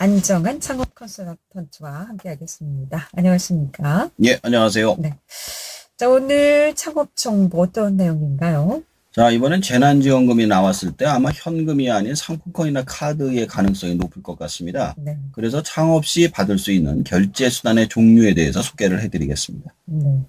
안정한 창업 컨설턴트와 함께하겠습니다. 안녕하십니까? 예, 안녕하세요. 자, 오늘 창업 정보 어떤 내용인가요? 자, 이번엔 재난지원금이 나왔을 때 아마 현금이 아닌 상품권이나 카드의 가능성이 높을 것 같습니다. 네. 그래서 창업 시 받을 수 있는 결제 수단의 종류에 대해서 소개를 해드리겠습니다. 네.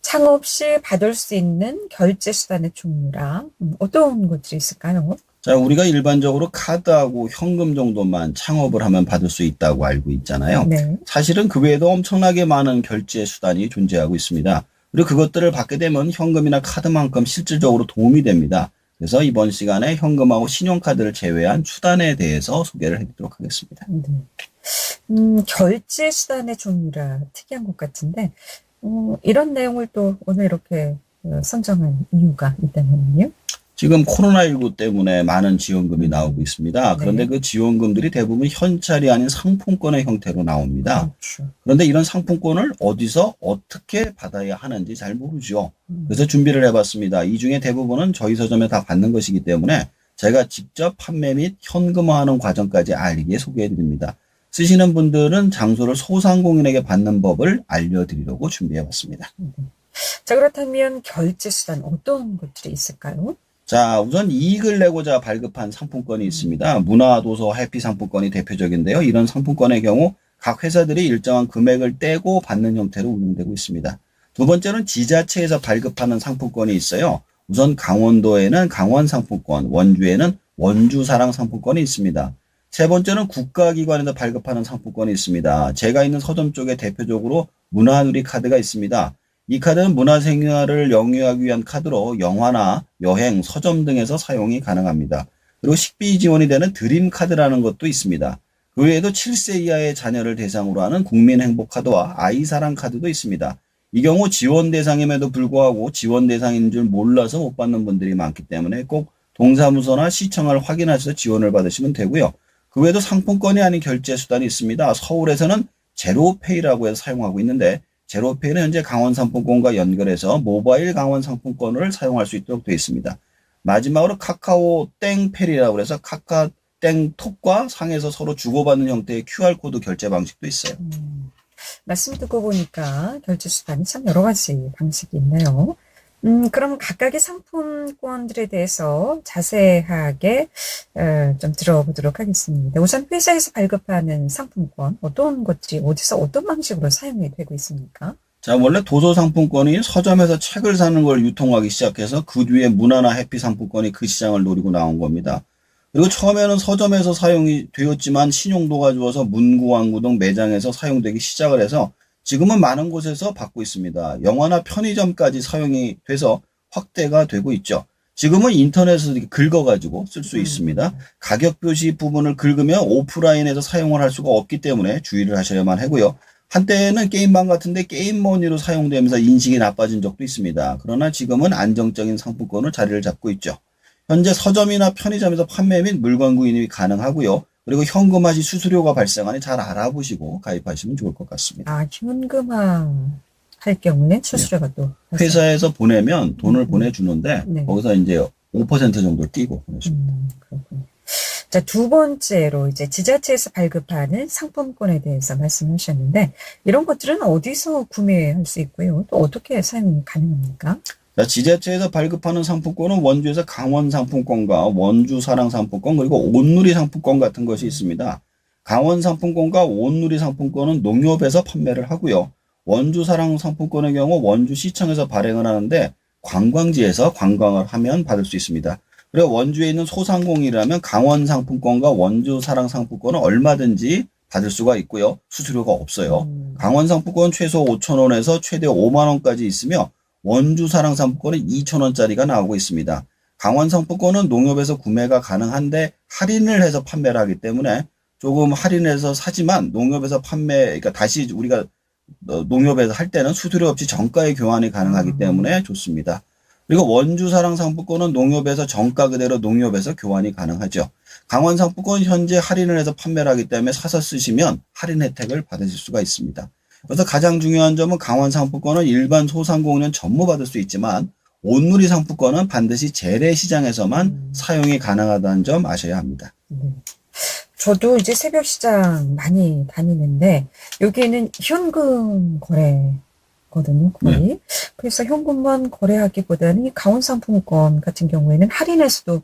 창업 시 받을 수 있는 결제 수단의 종류라 음, 어떤 것들이 있을까요? 자, 우리가 일반적으로 카드하고 현금 정도만 창업을 하면 받을 수 있다고 알고 있잖아요. 네. 사실은 그 외에도 엄청나게 많은 결제 수단이 존재하고 있습니다. 그리고 그것들을 받게 되면 현금이나 카드만큼 실질적으로 도움이 됩니다. 그래서 이번 시간에 현금하고 신용카드를 제외한 수단에 대해서 소개를 해드리도록 하겠습니다. 네. 음, 결제 수단의 종류라 특이한 것 같은데, 어, 이런 내용을 또 오늘 이렇게 어, 선정한 이유가 있다면요? 지금 코로나19 때문에 많은 지원금이 나오고 있습니다. 그런데 네. 그 지원금들이 대부분 현찰이 아닌 상품권의 형태로 나옵니다. 그렇죠. 그런데 이런 상품권을 어디서 어떻게 받아야 하는지 잘 모르죠. 음, 그래서 준비를 해봤습니다. 이 중에 대부분은 저희 서점에 다 받는 것이기 때문에 제가 직접 판매 및 현금화하는 과정까지 알리게 소개해드립니다. 쓰시는 분들은 장소를 소상공인에게 받는 법을 알려드리려고 준비해봤습니다. 자, 그렇다면 결제 수단 어떤 것들이 있을까요? 자, 우선 이익을 내고자 발급한 상품권이 있습니다. 문화도서 해피 상품권이 대표적인데요. 이런 상품권의 경우 각 회사들이 일정한 금액을 떼고 받는 형태로 운영되고 있습니다. 두 번째는 지자체에서 발급하는 상품권이 있어요. 우선 강원도에는 강원 상품권, 원주에는 원주 사랑 상품권이 있습니다. 세 번째는 국가기관에서 발급하는 상품권이 있습니다. 제가 있는 서점 쪽에 대표적으로 문화누리 카드가 있습니다. 이 카드는 문화생활을 영위하기 위한 카드로 영화나 여행, 서점 등에서 사용이 가능합니다. 그리고 식비 지원이 되는 드림 카드라는 것도 있습니다. 그 외에도 7세 이하의 자녀를 대상으로 하는 국민행복카드와 아이사랑 카드도 있습니다. 이 경우 지원 대상임에도 불구하고 지원 대상인 줄 몰라서 못 받는 분들이 많기 때문에 꼭 동사무소나 시청을 확인하셔서 지원을 받으시면 되고요. 그 외에도 상품권이 아닌 결제 수단이 있습니다. 서울에서는 제로페이라고 해서 사용하고 있는데 제로페이는 현재 강원 상품권과 연결해서 모바일 강원 상품권을 사용할 수 있도록 되어 있습니다. 마지막으로 카카오 땡페리라고 해서 카카 땡톡과 상에서 서로 주고받는 형태의 QR코드 결제 방식도 있어요. 음, 말씀 듣고 보니까 결제 수단이 참 여러 가지 방식이 있네요. 음, 그럼 각각의 상품권들에 대해서 자세하게 어, 좀 들어보도록 하겠습니다. 우선 회사에서 발급하는 상품권 어떤 것들이 어디서 어떤 방식으로 사용이 되고 있습니까? 자, 원래 도서 상품권이 서점에서 책을 사는 걸 유통하기 시작해서 그 뒤에 문화나 해피 상품권이 그 시장을 노리고 나온 겁니다. 그리고 처음에는 서점에서 사용이 되었지만 신용도가 좋아서 문구, 왕구 등 매장에서 사용되기 시작을 해서 지금은 많은 곳에서 받고 있습니다. 영화나 편의점까지 사용이 돼서 확대가 되고 있죠. 지금은 인터넷에서 긁어가지고 쓸수 음. 있습니다. 가격 표시 부분을 긁으면 오프라인에서 사용을 할 수가 없기 때문에 주의를 하셔야만 하고요. 한때는 게임방 같은데 게임머니로 사용되면서 인식이 나빠진 적도 있습니다. 그러나 지금은 안정적인 상품권으로 자리를 잡고 있죠. 현재 서점이나 편의점에서 판매 및 물건 구입이 가능하고요. 그리고 현금화 시 수수료가 발생하니 잘 알아보시고 가입하시면 좋을 것 같습니다. 아, 현금화 할 경우에 수수료가 또 발생- 회사에서 보내면 돈을 음. 보내주는데 네. 거기서 이제 5% 정도를 띄고 보내줍니다. 음, 그렇군요. 자, 두 번째로 이제 지자체에서 발급하는 상품권에 대해서 말씀하셨는데, 이런 것들은 어디서 구매할 수 있고요? 또 어떻게 사용이 가능합니까? 자, 지자체에서 발급하는 상품권은 원주에서 강원 상품권과 원주 사랑 상품권 그리고 온누리 상품권 같은 것이 있습니다. 강원 상품권과 온누리 상품권은 농협에서 판매를 하고요. 원주 사랑 상품권의 경우 원주 시청에서 발행을 하는데 관광지에서 관광을 하면 받을 수 있습니다. 그리고 원주에 있는 소상공인이라면 강원 상품권과 원주 사랑 상품권은 얼마든지 받을 수가 있고요. 수수료가 없어요. 음, 강원 상품권 최소 5,000원에서 최대 5만 원까지 있으며 원주 사랑 상품권은 2,000원짜리가 나오고 있습니다. 강원 상품권은 농협에서 구매가 가능한데 할인을 해서 판매를 하기 때문에 조금 할인해서 사지만 농협에서 판매 그러니까 다시 우리가 어, 농협에서 할 때는 수수료 없이 정가에 교환이 가능하기 음. 때문에 좋습니다. 그리고 원주 사랑 상품권은 농협에서 정가 그대로 농협에서 교환이 가능하죠. 강원 상품권 현재 할인을 해서 판매를 하기 때문에 사서 쓰시면 할인 혜택을 받으실 수가 있습니다. 그래서 가장 중요한 점은 강원 상품권은 일반 소상공인은 전무 받을 수 있지만 온누리 상품권은 반드시 재래시장에서만 음. 사용이 가능하다는 점 아셔야 합니다. 네. 저도 이제 새벽 시장 많이 다니는데 여기는 현금 거래거든요, 거의. 그래서 현금만 거래하기보다는 이 강원 상품권 같은 경우에는 할인해서도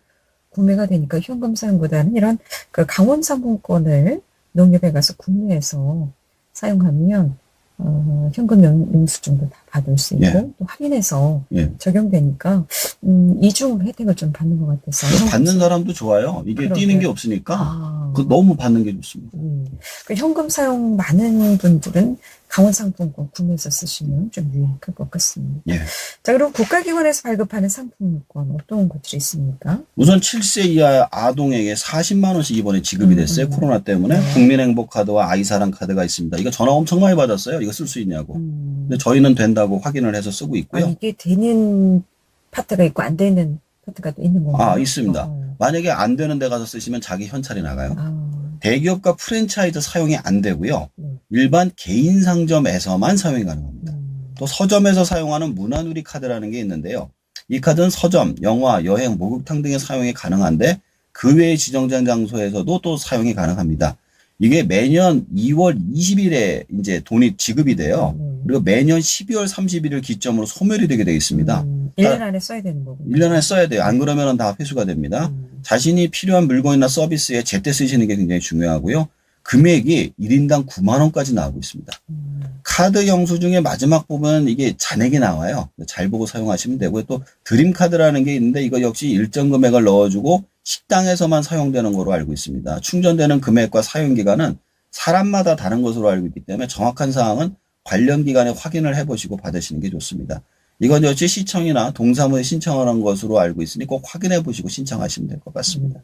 구매가 되니까 현금 사용보다는 이런 그 강원 상품권을 농협에 가서 구매해서 사용하면 어, 현금 영- 영수증도 다 받을 수 있고 예. 또 할인해서 예. 적용되니까 음, 이중 혜택을 좀 받는 것 같아서 받는 사람도 좋아요. 이게 그러게요. 뛰는 게 없으니까 아, 그 너무 받는 게 좋습니다. 음. 그 현금 사용 많은 분들은 강원 상품권 구매해서 쓰시면 좀 유익할 것 같습니다. 예. 자, 그럼 국가기관에서 발급하는 상품권 어떤 것들이 있습니까? 우선 7세 이하 아동에게 40만 원씩 이번에 지급이 됐어요. 음. 코로나 때문에 네. 국민행복카드와 아이사랑 카드가 있습니다. 이거 전화 엄청 많이 받았어요. 이거 쓸 수 있냐고. 음, 근데 저희는 된다 고 확인을 해서 쓰고 아, 있고요. 이게 되는 파트가 있고 안 되는 파트가 또 있는 건가요? 아, 있습니다. 어, 만약에 안 되는 데 가서 쓰시면 자기 현찰이 나가요. 아, 대기업과 프랜차이즈 사용이 안 되고요. 네. 일반 개인 상점에서만 사용이 가능합니다. 음, 또 서점에서 사용하는 문화누리 카드라는 게 있는데요. 이 카드는 서점, 영화, 여행, 목욕탕 등의 사용이 가능한데 그 외의 지정된 장소에서도 또 사용이 가능합니다. 이게 매년 2월 20일에 이제 돈이 지급이 돼요. 네. 그리고 매년 12월 30일을 기점으로 소멸이 되게 되어 있습니다. 음, 1년 안에 써야 되는 거군요. 1년 안에 써야 돼요. 안 그러면 다 회수가 됩니다. 음, 자신이 필요한 물건이나 서비스에 제때 쓰시는 게 굉장히 중요하고요. 금액이 1인당 9만 원까지 나오고 있습니다. 음, 카드 영수증의 마지막 부분 이게 잔액이 나와요. 잘 보고 사용하시면 되고요. 또 드림 카드라는 게 있는데 이거 역시 일정 금액을 넣어주고 식당에서만 사용되는 거로 알고 있습니다. 충전되는 금액과 사용 기간은 사람마다 다른 것으로 알고 있기 때문에 정확한 사항은 관련 기관에 확인을 해보시고 받으시는 게 좋습니다. 이건 역시 시청이나 동사무에 신청하는 것으로 알고 있으니 꼭 확인해 보시고 신청하시면 될 것 같습니다.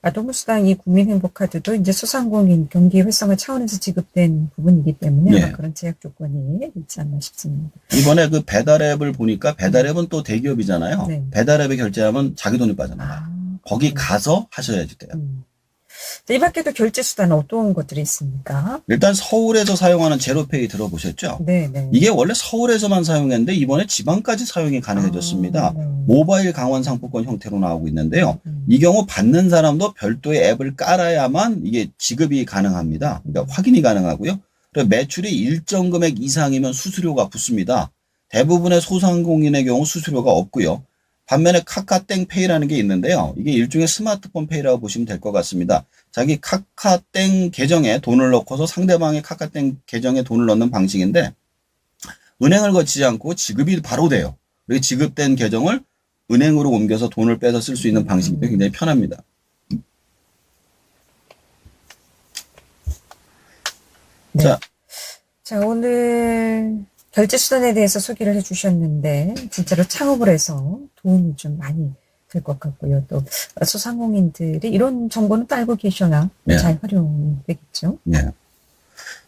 아동수당 이 국민행복카드도 이제 소상공인 경기 활성화 차원에서 지급된 부분이기 때문에 예. 아마 그런 제약 조건이 있지 않나 싶습니다. 이번에 그 배달앱을 보니까 배달앱은 또 대기업이잖아요. 네. 배달앱에 결제하면 자기 돈이 빠져나가요. 아, 거기 그렇군요. 가서 하셔야지 돼요. 음. 자, 이 밖에도 결제 수단은 어떤 것들이 있습니까? 일단 서울에서 사용하는 제로페이 들어보셨죠? 네, 네. 이게 원래 서울에서만 사용했는데 이번에 지방까지 사용이 가능해졌습니다. 아, 네. 모바일 강원 상품권 형태로 나오고 있는데요. 음. 이 경우 받는 사람도 별도의 앱을 깔아야만 이게 지급이 가능합니다. 그러니까 확인이 가능하고요. 그리고 매출이 일정 금액 이상이면 수수료가 붙습니다. 대부분의 소상공인의 경우 수수료가 없고요. 반면에 카카땡페이라는 게 있는데요. 이게 일종의 스마트폰 페이라고 보시면 될 것 같습니다. 자기 카카땡 계정에 돈을 넣고서 상대방의 카카땡 계정에 돈을 넣는 방식인데 은행을 거치지 않고 지급이 바로 돼요. 그리고 지급된 계정을 은행으로 옮겨서 돈을 빼서 쓸 수 있는 방식이 굉장히 편합니다. 네. 자, 자, 오늘 결제 수단에 대해서 소개를 해주셨는데, 진짜로 창업을 해서 도움이 좀 많이 될 것 같고요. 또, 소상공인들이 이런 정보는 또 알고 계셔야 네. 잘 활용이 되겠죠. 예.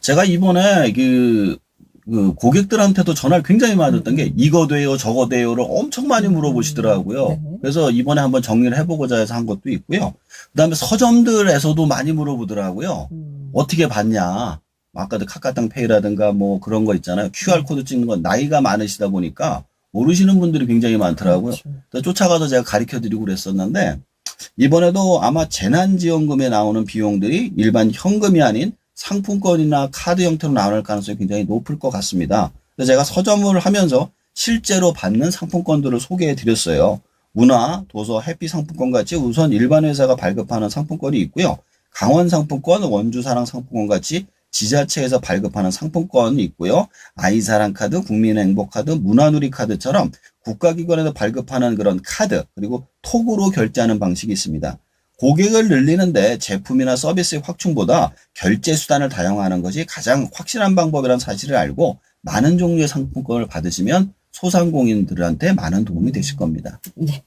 제가 이번에 그, 그 고객들한테도 전화를 굉장히 많이 받았던 게 이거 돼요, 저거 돼요를 엄청 많이 물어보시더라고요. 네. 그래서 이번에 한번 정리를 해보고자 해서 한 것도 있고요. 그 다음에 서점들에서도 많이 물어보더라고요. 음, 어떻게 받냐? 아까도 카카땅 페이라든가 뭐 그런 거 있잖아요. QR코드 찍는 건 나이가 많으시다 보니까 모르시는 분들이 굉장히 많더라고요. 그렇죠. 쫓아가서 제가 가르쳐 드리고 그랬었는데 이번에도 아마 재난지원금에 나오는 비용들이 일반 현금이 아닌 상품권이나 카드 형태로 나올 가능성이 굉장히 높을 것 같습니다. 그래서 제가 서점을 하면서 실제로 받는 상품권들을 소개해 드렸어요. 문화, 도서, 해피 상품권 같이 우선 일반 회사가 발급하는 상품권이 있고요. 강원 상품권, 원주 사랑 상품권 같이 지자체에서 발급하는 상품권이 있고요. 아이사랑 카드, 국민행복 카드, 문화누리 카드처럼 국가기관에서 발급하는 그런 카드, 그리고 톡으로 결제하는 방식이 있습니다. 고객을 늘리는데 제품이나 서비스의 확충보다 결제 수단을 다양화하는 것이 가장 확실한 방법이라는 사실을 알고 많은 종류의 상품권을 받으시면 소상공인들한테 많은 도움이 되실 겁니다. 네.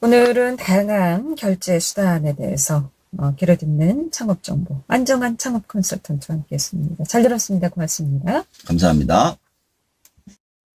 오늘은 다양한 결제 수단에 대해서 어, 길어 듣는 창업 정보, 안정한 창업 컨설턴트와 함께 했습니다. 잘 들었습니다. 고맙습니다. 감사합니다.